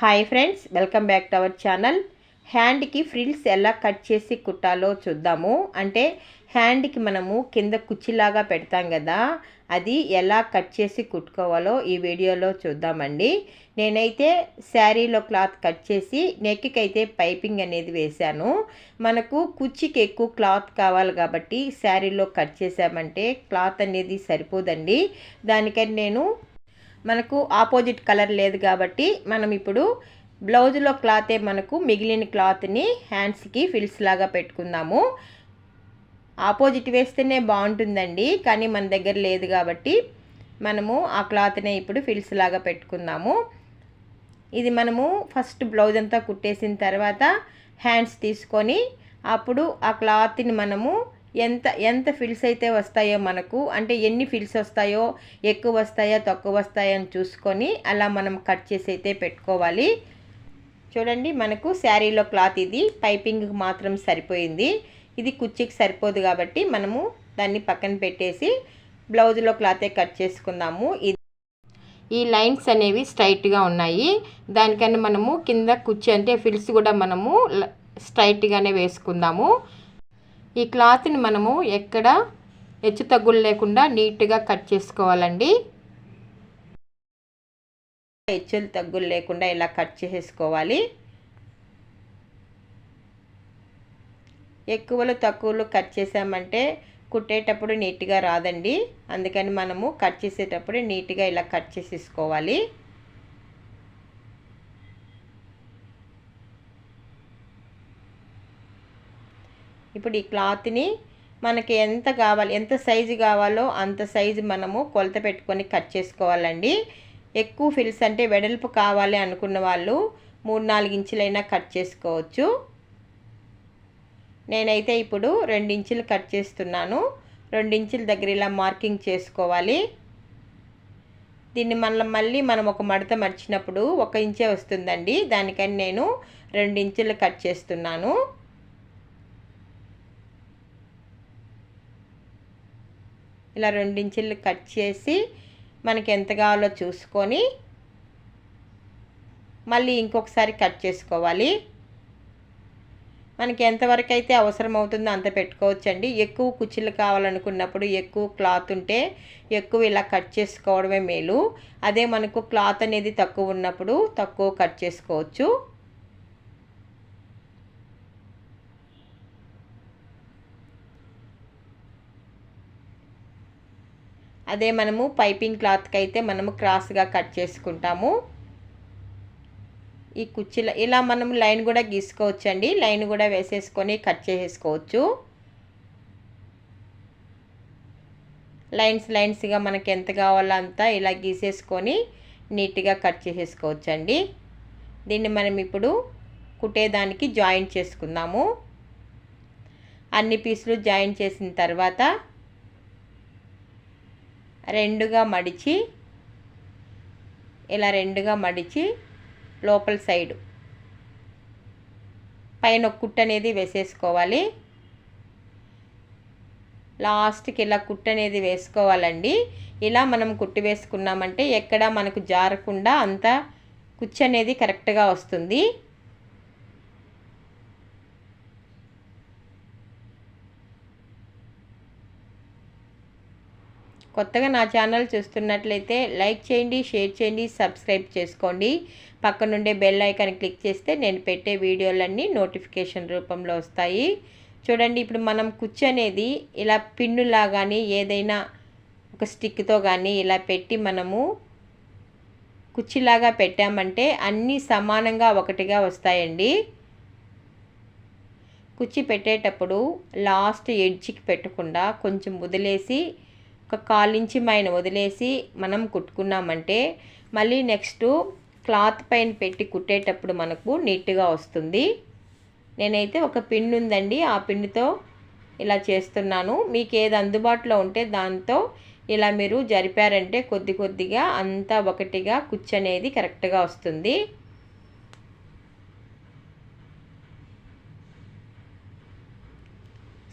Hi friends welcome back to our channel. హ్యాండ్కి frills ఎలా cut చేసి కుట్టాలో చూద్దాము. అంటే హ్యాండ్కి మనము కింద కుచ్చిలాగా పెడతాం కదా అది ఎలా కట్ చేసి కుట్టుకోవాలో ఈ వీడియోలో చూద్దామండి. నేనైతే శారీలో క్లాత్ కట్ చేసి నెక్కి అయితే పైపింగ్ అనేది వేశాను. మనకు కుచ్చికి ఎక్కువ క్లాత్ కావాలి కాబట్టి శారీలో కట్ చేసామంటే క్లాత్ అనేది సరిపోదండి. దానికని నేను మనకు ఆపోజిట్ కలర్ లేదు కాబట్టి మనం ఇప్పుడు బ్లౌజ్లో క్లాతే మనకు మిగిలిన క్లాత్ని హ్యాండ్స్కి ఫిల్స్ లాగా పెట్టుకుందాము. ఆపోజిట్ వేస్తేనే బాగుంటుందండి కానీ మన దగ్గర లేదు కాబట్టి మనము ఆ క్లాత్నే ఇప్పుడు ఫిల్స్ లాగా పెట్టుకుందాము. ఇది మనము ఫస్ట్ బ్లౌజ్ అంతా కుట్టేసిన తర్వాత హ్యాండ్స్ తీసుకొని అప్పుడు ఆ క్లాత్ని మనము ఎంత ఎంత ఫిల్స్ అయితే వస్తాయో మనకు అంటే ఎన్ని ఫిల్స్ వస్తాయో ఎక్కువ వస్తాయో తక్కువ వస్తాయో అని చూసుకొని అలా మనం కట్ చేసి అయితే పెట్టుకోవాలి. చూడండి మనకు శారీలో క్లాత్ ఇది పైపింగ్కి మాత్రం సరిపోయింది. ఇది కుర్చీకి సరిపోదు కాబట్టి మనము దాన్ని పక్కన పెట్టేసి బ్లౌజ్లో క్లాతే కట్ చేసుకుందాము. ఇది ఈ లైన్స్ అనేవి స్ట్రైట్గా ఉన్నాయి. దానికన్నా మనము కింద కుర్చీ అంటే ఫిల్స్ కూడా మనము స్ట్రైట్గానే వేసుకుందాము. ఈ క్లాత్ని మనము ఎక్కడ హెచ్చు తగ్గులు లేకుండా నీట్గా కట్ చేసుకోవాలండి. హెచ్చులు తగ్గులు లేకుండా ఇలా కట్ చేసేసుకోవాలి. ఎక్కువలు తక్కువలు కట్ చేసామంటే కుట్టేటప్పుడు నీట్గా రాదండి. అందుకని మనము కట్ చేసేటప్పుడు నీట్గా ఇలా కట్ చేసేసుకోవాలి. ఇప్పుడు ఈ క్లాత్ని మనకి ఎంత కావాలి ఎంత సైజు కావాలో అంత సైజు మనము కొలత పెట్టుకొని కట్ చేసుకోవాలండి. ఎక్కువ ఫిల్స్ అంటే వెడల్పు కావాలి అనుకున్న వాళ్ళు మూడు నాలుగు ఇంచులైనా కట్ చేసుకోవచ్చు. నేనైతే ఇప్పుడు రెండు ఇంచులు కట్ చేస్తున్నాను. రెండు ఇంచుల దగ్గర ఇలా మార్కింగ్ చేసుకోవాలి. దీన్ని మళ్ళీ మళ్ళీ మనం ఒక మడత మర్చినప్పుడు ఒక ఇంచే వస్తుందండి. దానికని నేను రెండు ఇంచులు కట్ చేస్తున్నాను. ఇలా రెండించులు కట్ చేసి మనకి ఎంత కావాలో చూసుకొని మళ్ళీ ఇంకొకసారి కట్ చేసుకోవాలి. మనకి ఎంతవరకు అయితే అవసరం అవుతుందో అంత పెట్టుకోవచ్చండి. ఎక్కువ కుచ్చిళ్ళు కావాలనుకున్నప్పుడు ఎక్కువ క్లాత్ ఉంటే ఎక్కువ ఇలా కట్ చేసుకోవడమే మేలు. అదే మనకు క్లాత్ అనేది తక్కువ ఉన్నప్పుడు తక్కువ కట్ చేసుకోవచ్చు. అదే మనము పైపింగ్ క్లాత్కి అయితే మనము క్రాస్గా కట్ చేసుకుంటాము. ఈ కుర్చీల ఇలా మనం లైన్ కూడా గీసుకోవచ్చండి. లైన్ కూడా వేసేసుకొని కట్ చేసేసుకోవచ్చు. లైన్స్ లైన్స్గా మనకి ఎంత కావాలో అంతా ఇలా గీసేసుకొని నీట్గా కట్ చేసేసుకోవచ్చండి. దీన్ని మనం ఇప్పుడు కుట్టేదానికి జాయింట్ చేసుకుందాము. అన్ని పీసులు జాయిన్ చేసిన తర్వాత రెండుగా మడిచి ఇలా రెండుగా మడిచి లోపల సైడు. పైన కుట్టు అనేది వేసేసుకోవాలి. లాస్ట్కి ఇలా కుట్టు అనేది వేసుకోవాలండి. ఇలా మనం కుట్టు వేసుకున్నామంటే ఎక్కడ మనకు జారకుండా అంత కుచ్చు అనేది కరెక్ట్గా వస్తుంది. కొత్తగా నా ఛానల్ చూస్తున్నట్లయితే లైక్ చేయండి షేర్ చేయండి సబ్స్క్రైబ్ చేసుకోండి. పక్కనుండే బెల్ ఐకాన్ క్లిక్ చేస్తే నేను పెట్టే వీడియోలన్నీ నోటిఫికేషన్ రూపంలో వస్తాయి. చూడండి ఇప్పుడు మనం కుచ్చు అనేది ఇలా పిన్నులా కానీ ఏదైనా ఒక స్టిక్తో కానీ ఇలా పెట్టి మనము కుచ్చిలాగా పెట్టామంటే అన్నీ సమానంగా ఒకటిగా వస్తాయండి. కుచ్చి పెట్టేటప్పుడు లాస్ట్ ఎడ్జ్కి పెట్టకుండా కొంచెం వదిలేసి ఒక కాలించి మైన వదిలేసి మనం కుట్టుకున్నామంటే మళ్ళీ నెక్స్ట్ క్లాత్ పైన పెట్టి కుట్టేటప్పుడు మనకు నీట్గా వస్తుంది. నేనైతే ఒక పిన్ ఉందండి. ఆ పిన్నుతో ఇలా చేస్తున్నాను. మీకు ఏది అందుబాటులో ఉంటే దాంతో ఇలా మీరు జరిపారంటే కొద్ది కొద్దిగా అంతా ఒకటిగా కుచ్చు అనేది కరెక్ట్గా వస్తుంది.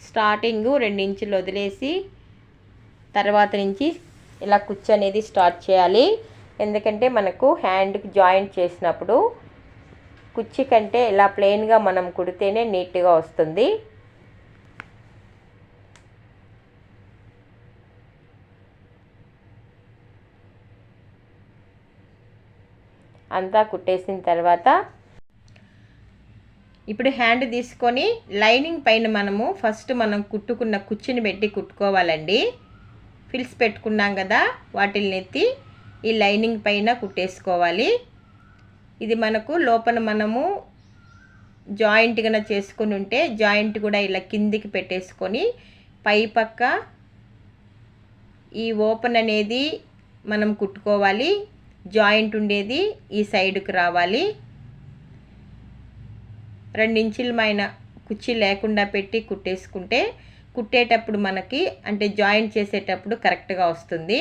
స్టార్టింగు రెండు ఇంచులు వదిలేసి తర్వాత నుంచి ఇలా కుచ్చు అనేది స్టార్ట్ చేయాలి. ఎందుకంటే మనకు హ్యాండ్కి జాయింట్ చేసినప్పుడు కుర్చీ కంటే ఇలా ప్లెయిన్గా మనం కుడితేనే నీట్గా వస్తుంది. అంతా కుట్టేసిన తర్వాత ఇప్పుడు హ్యాండ్ తీసుకొని లైనింగ్ పైన మనము ఫస్ట్ మనం కుట్టుకున్న కుర్చీని పెట్టి కుట్టుకోవాలండి. ఫిల్స్ పెట్టుకున్నాం కదా వాటిల్ని ఎత్తి ఈ లైనింగ్ పైన కుట్టేసుకోవాలి. ఇది మనకు లోపల మనము జాయింట్గా చేసుకుని ఉంటే జాయింట్ కూడా ఇలా కిందికి పెట్టేసుకొని పై పక్క ఈ ఓపెన్ అనేది మనం కుట్టుకోవాలి. జాయింట్ ఉండేది ఈ సైడ్కి రావాలి. రెండించులమైన కుర్చీ లేకుండా పెట్టి కుట్టేసుకుంటే కుట్టేటప్పుడు మనకి అంటే జాయింట్ చేసేటప్పుడు కరెక్ట్గా వస్తుంది.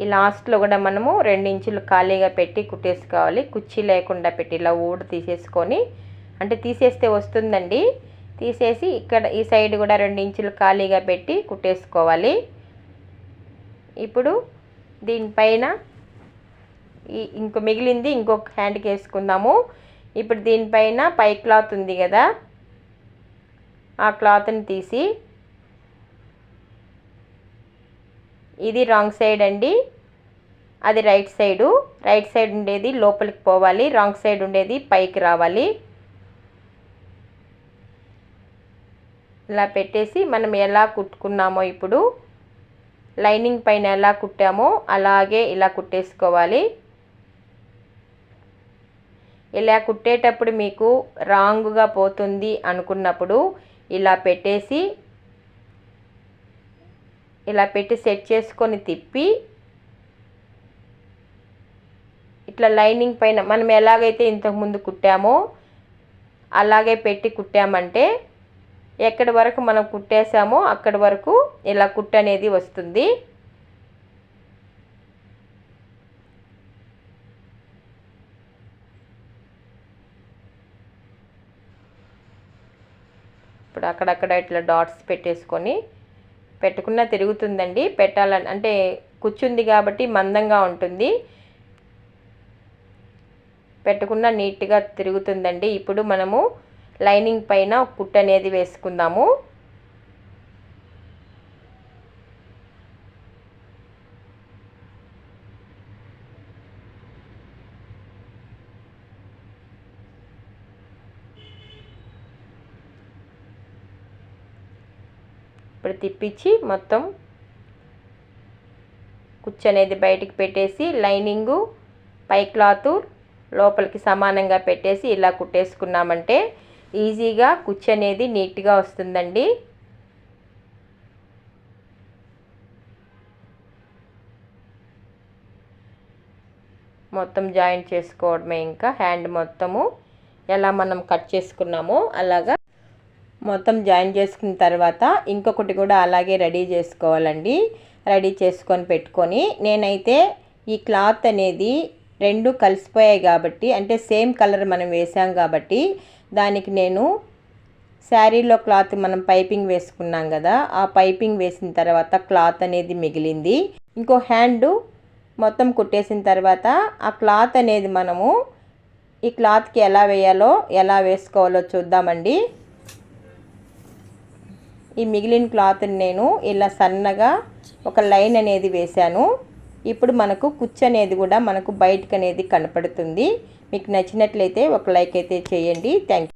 ఈ లాస్ట్లో కూడా మనము రెండు ఇంచులు ఖాళీగా పెట్టి కుట్టేసుకోవాలి. కుచ్చి లేకుండా పెట్టి ఇలా ఊడ తీసేసుకొని అంటే తీసేస్తే వస్తుందండి. తీసేసి ఇక్కడ ఈ సైడ్ కూడా రెండు ఇంచులు ఖాళీగా పెట్టి కుట్టేసుకోవాలి. ఇప్పుడు దీనిపైన ఈ ఇంకో మిగిలింది ఇంకొక హ్యాండ్కి వేసుకుందాము. ఇప్పుడు దీనిపైన పై క్లాత్ ఉంది కదా ఆ క్లాత్ని తీసి ఇది రాంగ్ సైడ్ అండి. అది రైట్ సైడు. రైట్ సైడ్ ఉండేది లోపలికి పోవాలి. రాంగ్ సైడ్ ఉండేది పైకి రావాలి. ఇలా పెట్టేసి మనం ఎలా కుట్టుకున్నామో ఇప్పుడు. లైనింగ్ పైన ఎలా కుట్టామో అలాగే ఇలా కుట్టేసుకోవాలి. ఇలా కుట్టేటప్పుడు మీకు రాంగ్గా పోతుంది అనుకున్నప్పుడు ఇలా పెట్టేసి ఇలా పెట్టి సెట్ చేసుకొని తిప్పి ఇట్లా లైనింగ్ పైన మనం ఎలాగైతే ఇంతకుముందు కుట్టామో అలాగే పెట్టి కుట్టామంటే ఎక్కడి వరకు మనం కుట్టేసామో అక్కడి వరకు ఇలా కుట్టు అనేది వస్తుంది. ఇప్పుడు అక్కడక్కడ ఇట్లా డాట్స్ పెట్టేసుకొని పెట్టుకున్నా తిరుగుతుందండి. పెట్టాలని అంటే కూర్చుంది కాబట్టి మందంగా ఉంటుంది. పెట్టుకున్న నీట్గా తిరుగుతుందండి. ఇప్పుడు మనము లైనింగ్ పైన కుట్ అనేది వేసుకుందాము. ఇప్పుడు తిప్పించి మొత్తం కుచ్చు అనేది బయటికి పెట్టేసి లైనింగు పై క్లాత్ లోపలికి సమానంగా పెట్టేసి ఇలా కుట్టేసుకున్నామంటే ఈజీగా కుచ్చు అనేది నీట్గా వస్తుందండి. మొత్తం జాయింట్ చేసుకోవడమే ఇంకా. హ్యాండ్ మొత్తము ఎలా మనం కట్ చేసుకున్నామో అలాగా మొత్తం జాయిన్ చేసుకున్న తర్వాత ఇంకొకటి కూడా అలాగే రెడీ చేసుకోవాలండి. రెడీ చేసుకొని పెట్టుకొని నేనైతే ఈ క్లాత్ అనేది రెండు కలిసిపోయాయి కాబట్టి అంటే సేమ్ కలర్ మనం వేసాం కాబట్టి దానికి నేను శారీలో క్లాత్ మనం పైపింగ్ వేసుకున్నాం కదా ఆ పైపింగ్ వేసిన తర్వాత క్లాత్ అనేది మిగిలింది. ఇంకో హ్యాండ్ మొత్తం కుట్టేసిన తర్వాత ఆ క్లాత్ అనేది మనము ఈ క్లాత్కి ఎలా వేయాలో ఎలా వేసుకోవాలో చూద్దామండి. ఈ మిగిలిన క్లాత్ని నేను ఇలా సన్నగా ఒక లైన్ అనేది వేశాను. ఇప్పుడు మనకు కుచ్చు అనేది కూడా మనకు బయటకు అనేది కనపడుతుంది. మీకు నచ్చినట్లయితే ఒక లైక్ అయితే చేయండి. థ్యాంక్